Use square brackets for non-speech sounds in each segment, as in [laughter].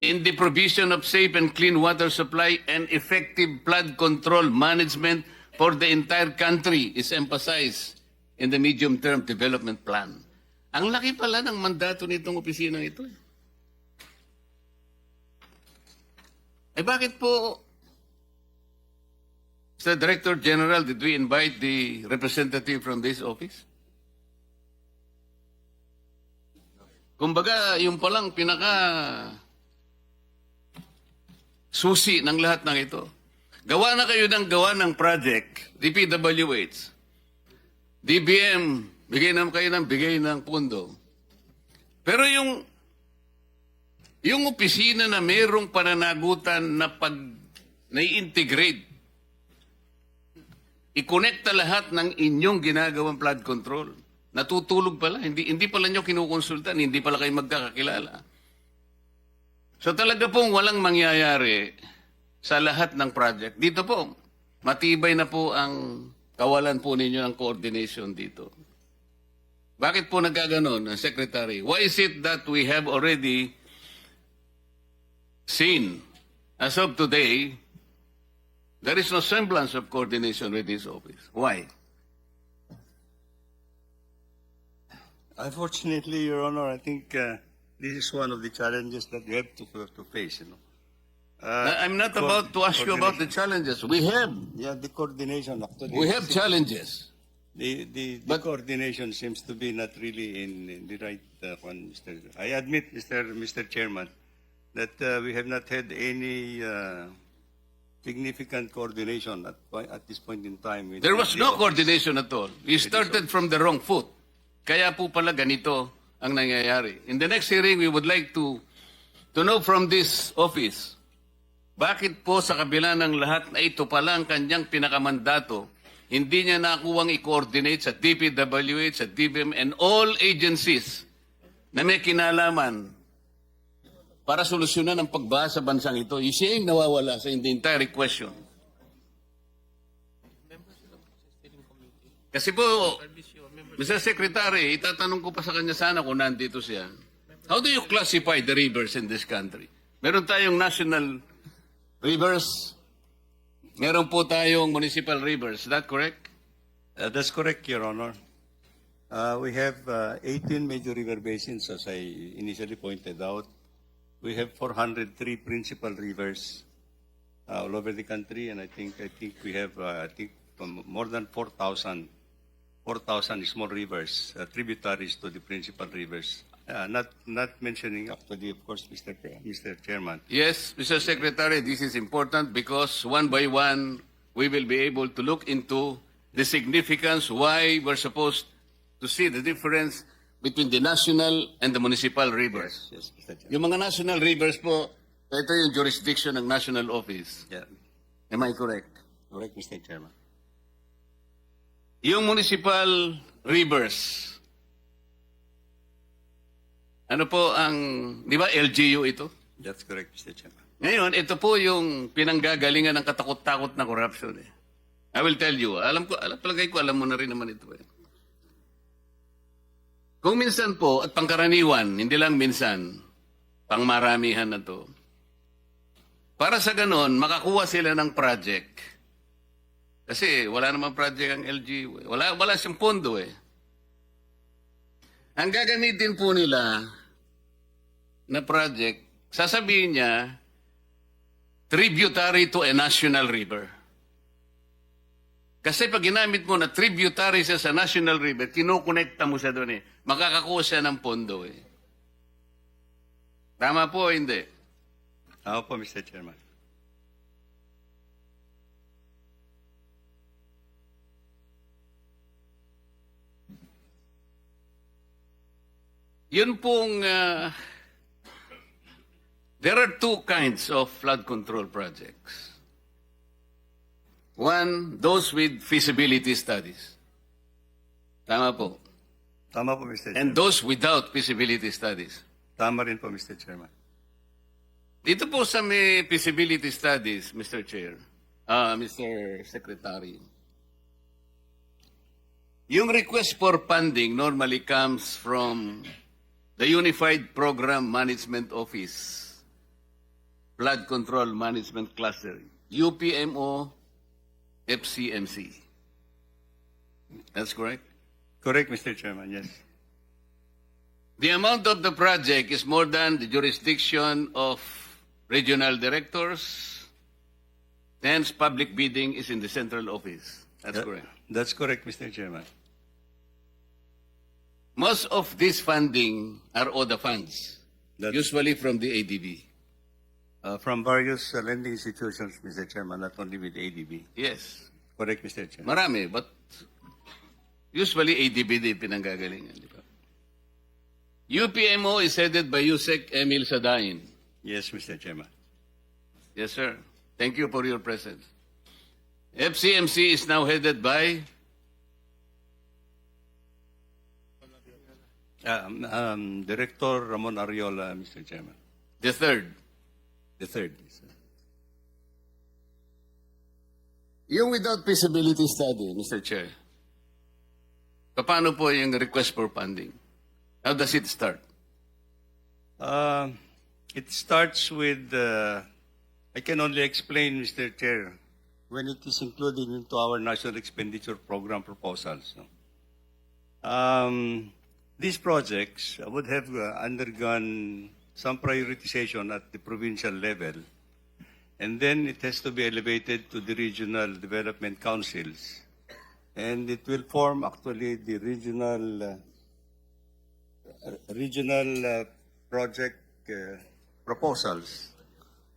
in the provision of safe and clean water supply and effective flood control management for the entire country is emphasized in the medium-term development plan. Ang laki pala ng mandato nitong opisinang ito. Eh bakit po, Mr. Director General, did we invite the representative from this office? Kumbaga, yung palang pinaka susi ng lahat ng ito. Gawa na kayo ng gawa ng project, DPWH. DBM, bigay naman kayo ng bigay ng pundo. Pero yung yung opisina na mayroong pananagutan na pag nai-integrate, i-connecta lahat ng inyong ginagawang flood control. Natutulog pala, hindi, hindi pala nyo kinukonsultan, hindi pala kayo magkakakilala. So talaga pong walang mangyayari sa lahat ng project. Dito po, matibay na po ang kawalan po ninyo ng coordination dito. Bakit po nagkaganon, uh, Secretary? Why is it that we have already seen, as of today, there is no semblance of coordination with this office? Why? Unfortunately, Your Honor, I think uh, this is one of the challenges that you have to, to face. You know, uh, I'm not about to ask you about the challenges. We have. Yeah, the coordination. Actually, We have challenges. The, the, the But- coordination seems to be not really in, in the right uh, one, Mr. I admit, Mr. Mr. Chairman, that uh, we have not had any uh, significant coordination at, at this point in time. There was the no office. coordination at all. We started from the wrong foot. Kaya po pala ganito ang nangyayari. In the next hearing, we would like to to know from this office, bakit po sa kabila ng lahat na ito pala ang kanyang pinakamandato, hindi niya nakuwang i-coordinate sa DPWH, sa DBM, and all agencies na may kinalaman para solusyonan ang pagbaha sa bansang ito. You see, nawawala sa in the entire question. Kasi po, Mr. Secretary, itatanong ko pa sa kanya sana kung nandito siya. How do you classify the rivers in this country? Meron tayong national rivers. Meron po tayong municipal rivers. Is that correct? Uh, that's correct, Your Honor. Uh, we have uh, 18 major river basins, as I initially pointed out. We have 403 principal rivers uh, all over the country, and I think I think we have uh, I think um, more than 4,000 4,000 small rivers, uh, tributaries to the principal rivers. Uh, not not mentioning actually, of course, Mr. Pre- Mr. Chairman. Yes, Mr. Secretary, this is important because one by one, we will be able to look into the significance why we're supposed to see the difference between the national and the municipal rivers. Yes, Mr. Chairman. Yung mga national rivers po, ito yung jurisdiction ng national office. Yeah, Am I correct? correct, Mr. Chairman. Yung municipal rivers, ano po ang, di ba LGU ito? That's correct, Mr. Chairman. Ngayon, ito po yung pinanggagalingan ng katakot-takot na corruption. Eh. I will tell you, alam ko, alam, palagay ko, alam mo na rin naman ito. Eh. Kung minsan po, at pangkaraniwan, hindi lang minsan, pangmaramihan na to, para sa ganon, makakuha sila ng project. Kasi wala namang project ang LG. Wala, wala siyang pondo eh. Ang gagamitin po nila na project, sasabihin niya, tributary to a national river. Kasi pag ginamit mo na tributary siya sa national river, kinukonekta mo siya doon eh. Makakakuha siya ng pondo eh. Tama po hindi? Ako po, Mr. Chairman. Yun pong, uh, there are two kinds of flood control projects. One, those with feasibility studies. Tama po. Tama po, Mr. Chairman. And those without feasibility studies. Tama rin po, Mr. Chairman. Dito po sa may feasibility studies, Mr. Chair, ah, Mr. Secretary, yung request for funding normally comes from the Unified Program Management Office Flood Control Management Cluster, UPMO, FCMC. That's correct? Correct, Mr. Chairman, yes. The amount of the project is more than the jurisdiction of regional directors. Hence, public bidding is in the central office. That's That- correct. That's correct, Mr. Chairman. Most of this funding are ODA funds, That's- usually from the ADB. Uh, from various uh, lending institutions, Mr. Chairman, not only with ADB. Yes. Correct, Mr. Chairman. Marami, but usually ADB din pinanggagalingan. Di ba? UPMO is headed by Yusek Emil Sadain. Yes, Mr. Chairman. Yes, sir. Thank you for your presence. FCMC is now headed by Um, um, Director Ramon Ariola, Mr. Chairman. the third. The third. sir. Yung without feasibility study, Mr. Chair, paano po yung request for funding? How does it start? Uh, it starts with, uh, I can only explain, Mr. Chair, when it is included into our national expenditure program proposals. no? Um, these projects would have uh, undergone some prioritization at the provincial level, and then it has to be elevated to the regional development councils, and it will form actually the regional. Uh, regional uh, project uh, proposals.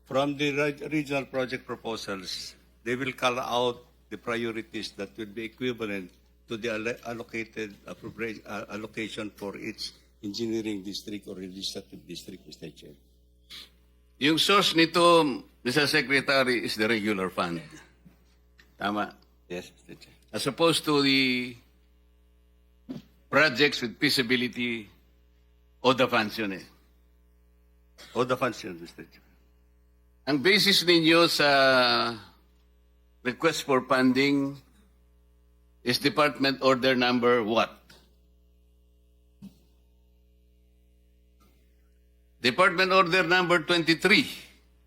From the re- regional project proposals, they will call out the priorities that will be equivalent to the allo- allocated uh, allocation for each engineering district or legislative district, Mr. Chair. Yung source nito, Mr. Secretary, is the regular fund. Tama. Yes, Mr. Chair. As opposed to the projects with feasibility o the funds yun eh. All the functions, Mr. Chair. Ang basis ninyo sa request for funding is Department Order Number what? Department Order Number 23,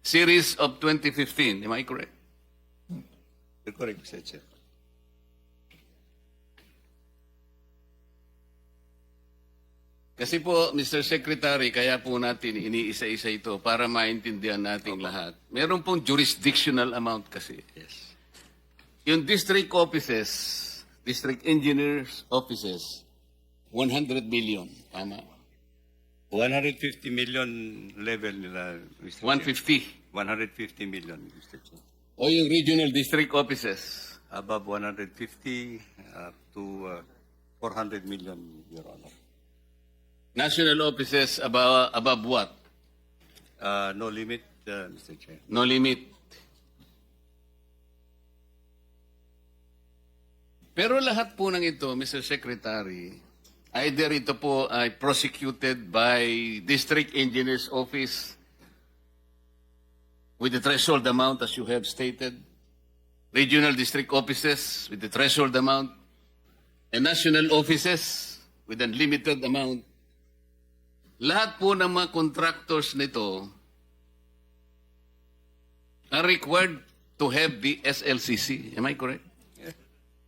Series of 2015. Am I correct? You're correct, Mr. Chair. Kasi po, Mr. Secretary, kaya po natin iniisa-isa ito para maintindihan nating lahat. Meron pong jurisdictional amount kasi. Yes. Yung district offices, district engineers offices, 100 million. Tama. 150 million level nila, Mr. Chair. 150. 150 million, Mr. Chair. O yung regional district offices, above 150 uh, to uh, 400 million, Your Honor. national offices above, above what? Uh, no limit, uh, Mr. Chair. No limit. Pero lahat po ng ito, Mr. Secretary, either ito po ay prosecuted by District Engineer's Office with the threshold amount as you have stated, regional district offices with the threshold amount, and national offices with unlimited amount. Lahat po ng mga contractors nito are required to have the SLCC. Am I correct?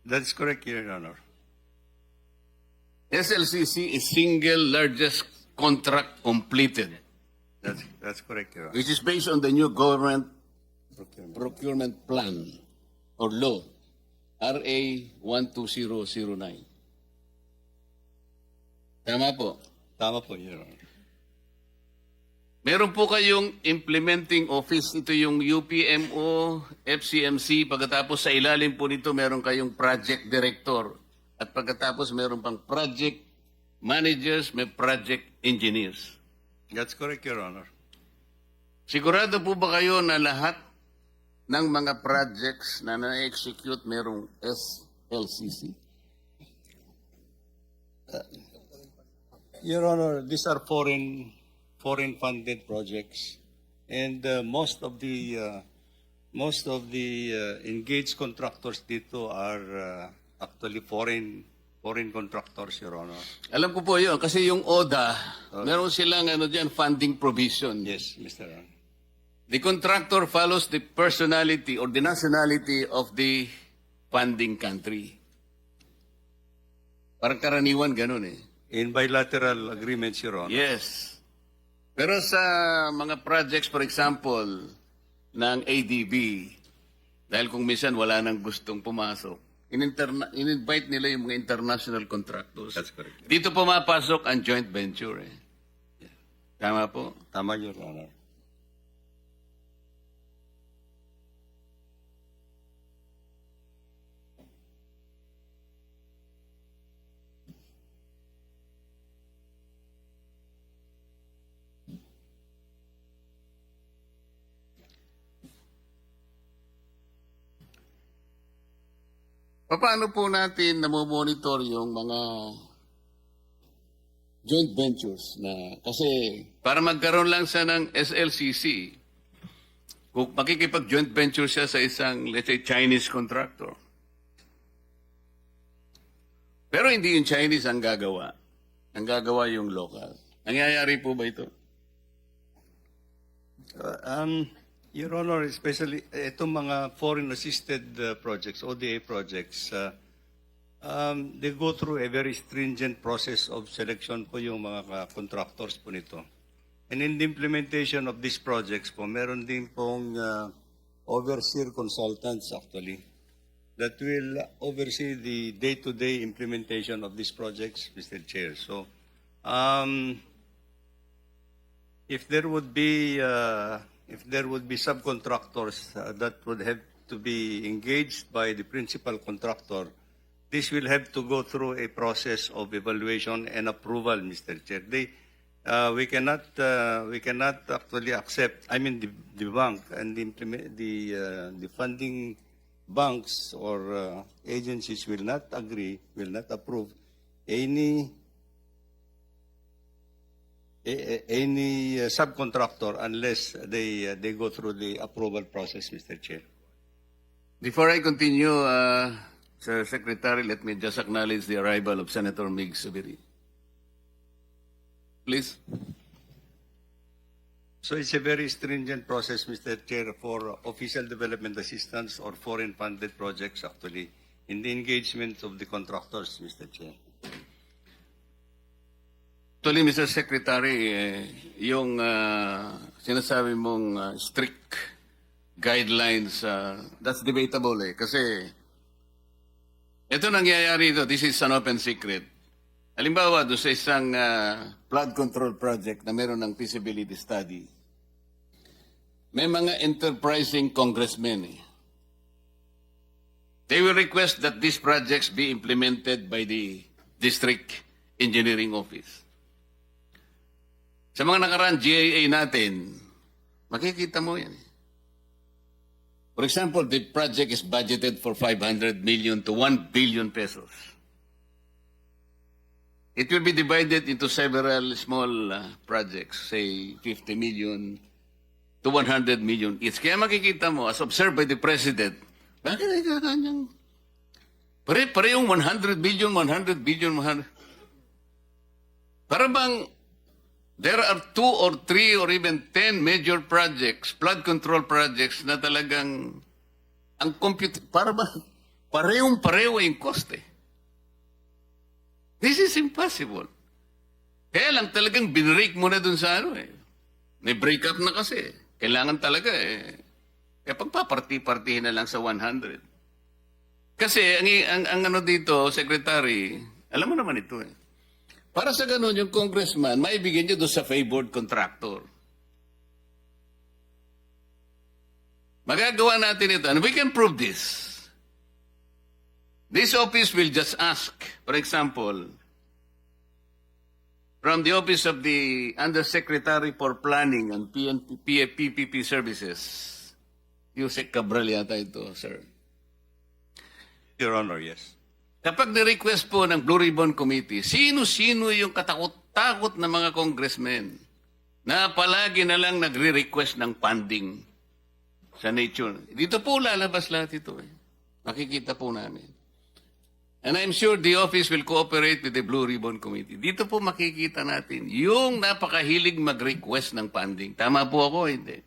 That's correct, Your Honor. SLCC is single largest contract completed, That's, that's correct, Your Honor. which is based on the new government Procurement. procurement plan or law, RA 12009. Tama po. Tama po, Your Honor. Meron po kayong implementing office, ito yung UPMO, FCMC, pagkatapos sa ilalim po nito meron kayong project director. At pagkatapos meron pang project managers, may project engineers. That's correct, Your Honor. Sigurado po ba kayo na lahat ng mga projects na na-execute merong SLCC? Your Honor, these are foreign, foreign funded projects. And uh, most of the, uh, most of the uh, engaged contractors dito are uh, actually foreign, foreign contractors, Your Honor. Alam ko po yun, kasi yung ODA, meron silang ano dyan, funding provision. Yes, Mr. The contractor follows the personality or the nationality of the funding country. Parang karaniwan ganun eh. In bilateral agreements, Your Honor. Yes. Pero sa mga projects, for example, ng ADB, dahil kung minsan wala nang gustong pumasok, in-invite nila yung mga international contractors. That's correct. Dito pumapasok ang joint venture eh. Tama po. Tama, Your Honor. Paano po natin namomonitor yung mga joint ventures na kasi para magkaroon lang siya ng SLCC, kung makikipag joint venture siya sa isang, let's say, Chinese contractor. Pero hindi yung Chinese ang gagawa. Ang gagawa yung local. Nangyayari po ba ito? Uh, um, Your Honor, especially itong mga foreign-assisted uh, projects, ODA projects, uh, um, they go through a very stringent process of selection po yung mga contractors po nito. And in the implementation of these projects po, meron din pong uh, overseer consultants actually that will oversee the day-to-day implementation of these projects, Mr. Chair. So, um, if there would be uh, if there would be subcontractors uh, that would have to be engaged by the principal contractor, this will have to go through a process of evaluation and approval, Mr. Chair. They, uh, we cannot uh, we cannot actually accept. I mean, the, the bank and the implement the uh, the funding banks or uh, agencies will not agree, will not approve any any uh, subcontractor unless they uh, they go through the approval process, Mr. Chair. Before I continue, uh, Sir Secretary, let me just acknowledge the arrival of Senator Mig Subiri. Please. So it's a very stringent process, Mr. Chair, for official development assistance or foreign funded projects actually in the engagement of the contractors, Mr. Chair. Actually, Mr. Secretary, eh, yung uh, sinasabi mong uh, strict guidelines, uh, that's debatable eh. Kasi ito nangyayari ito, this is an open secret. Halimbawa, doon sa isang uh, flood control project na meron ng feasibility study, may mga enterprising congressmen eh. They will request that these projects be implemented by the district engineering office. Sa mga nakaraan GAA natin, makikita mo yan. For example, the project is budgeted for 500 million to 1 billion pesos. It will be divided into several small uh, projects, say 50 million to 100 million each. Kaya makikita mo, as observed by the President, bakit ay kakanyang... Pare, pare yung 100 billion, 100 billion, 100... Para bang there are two or three or even ten major projects, flood control projects na talagang ang compute, para ba [laughs] parehong pareho yung cost. This is impossible. Kaya lang talagang binrake mo na dun sa ano eh. May break up na kasi. Kailangan talaga eh. Kaya pagpaparti-partihin na lang sa 100. Kasi ang, ang, ang ano dito, Secretary, alam mo naman ito eh. Para sa ganun, yung congressman, maibigyan niyo doon sa favored contractor. Magagawa natin ito. And we can prove this. This office will just ask, for example, from the office of the Undersecretary for Planning and PNP, PPP Services, Yusek Cabral yata ito, sir. Your Honor, yes. Kapag ni-request po ng Blue Ribbon Committee, sino-sino yung katakot-takot na mga congressmen na palagi na lang nagre-request ng funding sa nature. Dito po lalabas lahat ito eh. Makikita po namin. And I'm sure the office will cooperate with the Blue Ribbon Committee. Dito po makikita natin yung napakahilig mag-request ng funding. Tama po ako, hindi.